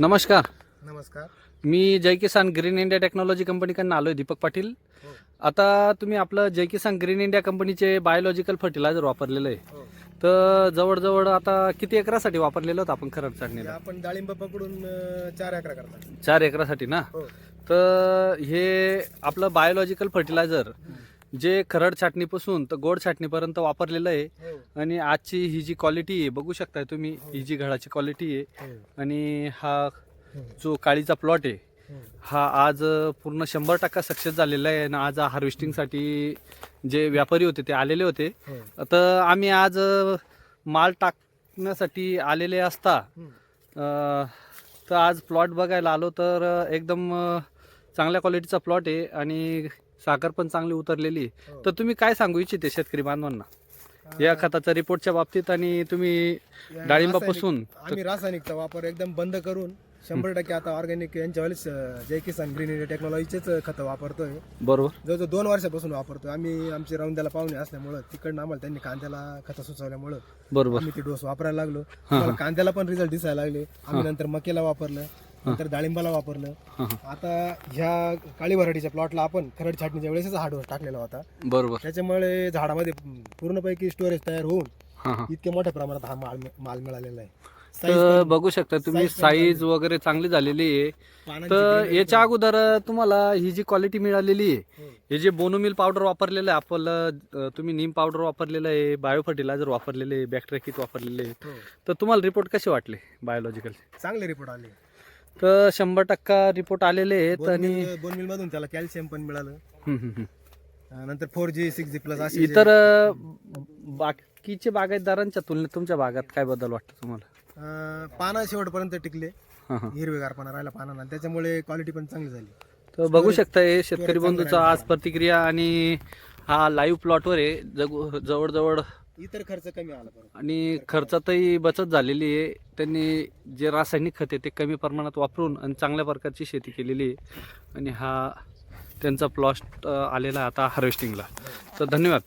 नमस्कार. नमस्कार. मी Jai Kisan Green India Technology कंपनीकडून आलो आहे दीपक पाटील. हो. आता तुम्ही आपलं जय किसान ग्रीन इंडिया कंपनीचे बायोलॉजिकल फर्टिलायझर वापरलेलं आहे. हो. तर जवळजवळ आता किती एकरासाठी वापरलेलं होतं आपण खरड चाटणीला आपण डाळिंब पकडून अं, चार अकरा करतात. चार एकरासाठी ना? हो. तर हे आपलं बायोलॉजिकल फर्टिलायझर जे खरड छाटणीपासून तर गोड छाटणीपर्यंत वापरलेलं आहे. हो. आणि आजची ही जी क्वालिटी आहे बघू शकताय तुम्ही ही. जी घडाची क्वालिटी आहे. हो. आणि हा हो, जो काळीचा प्लॉट आहे हो. हा आज पूर्ण शंभर टक्का सक्सेस झालेला आहे. आणि आज हार्वेस्टिंगसाठी जे व्यापारी होते ते आलेले होते. हो. तर आम्ही आज माल टाकण्यासाठी आलेले असता तर आज प्लॉट बघायला आलो तर एकदम चांगल्या क्वालिटीचा प्लॉट आहे. आणि साखर पण चांगली उतरलेली आहे. हो. तर तुम्ही काय सांगू इच्छिते शेतकरी बांधवांना? या खताच्या रिपोर्टच्या बाबतीत आणि तुम्ही डाळिंबापासून रासायनिक- आम्ही रासायनिकचा वापर एकदम बंद करून शंभर टक्के आता ऑर्गॅनिक यांच्या वेळेस अं, जय किसान ग्रीन इंडिया टेक्नॉलॉजीचेच खतं वापरतोय. बरोबर. जवळजवळ दोन वर्षापासून वापरतोय. आम्ही आमचे राऊंद्याला पाहुणे असल्यामुळं तिकडनं आम्हाला त्यांनी कांद्याला खतं सुचवल्यामुळं बरोबर. आम्ही ते डोस वापरायला लागलो. आम्हाला कांद्याला पण रिझल्ट दिसायला लागले. आम्ही नंतर मकेला वापरलं. नंतर डाळिंबाला वापरलं. आता ह्या काळी वराठीच्या प्लॉटला आपण खरड छाटणीच्या वेळेसच हा डोस टाकलेला होता. बरोबर. त्याच्यामुळे झाडामध्ये पूर्णपैकी स्टोरेज तयार होऊन इतक्या मोठ्या प्रमाणात हा माल माल मिळालेला आहे. तर बघू शकता तुम्ही साईज वगैरे चांगली झालेली आहे. तर याच्या अगोदर तुम्हाला ही जी क्वालिटी मिळालेली आहे हो. हे जे बोनोमिल पावडर वापरलेलं आहे आपलं तुम्ही नीम पावडर वापरलेलं आहे बायो फर्टिलायझर वापरलेले आहे बॅक्टेरिया किट वापरलेले आहे. हो. तर तुम्हाला रिपोर्ट कसे वाटले बायोलॉजिकल चांगले रिपोर्ट आले. तर शंभर टक्का रिपोर्ट आलेले आहेत आणि बोनमिल मधून त्याला कॅल्शियम पण मिळालं. हम्म, हम्म, हम्म. अं, नंतर four G six G plus असे इतर अं, बाकीचे बागायतदारांच्या तुलनेत तुमच्या भागात काय बदल वाटतं तुम्हाला? पाना शेवटपर्यंत टिकले. हां हां. हिरवेगार पाना राहिला पानांना त्याच्यामुळे क्वालिटी पण चांगली झाली. तर बघू शकता हे शेतकरी बंधूचा आज प्रतिक्रिया आणि हा लाईव्ह प्लॉटवर आहे. जगू जवळजवळ इतर खर्च कमी आला आणि खर्चातही बचत झालेली आहे. त्यांनी जे रासायनिक खते ते कमी प्रमाणात वापरून आणि चांगल्या प्रकारची शेती केलेली आहे. आणि हा त्यांचा प्लॉट आलेला आहे आता हार्वेस्टिंगला तर धन्यवाद.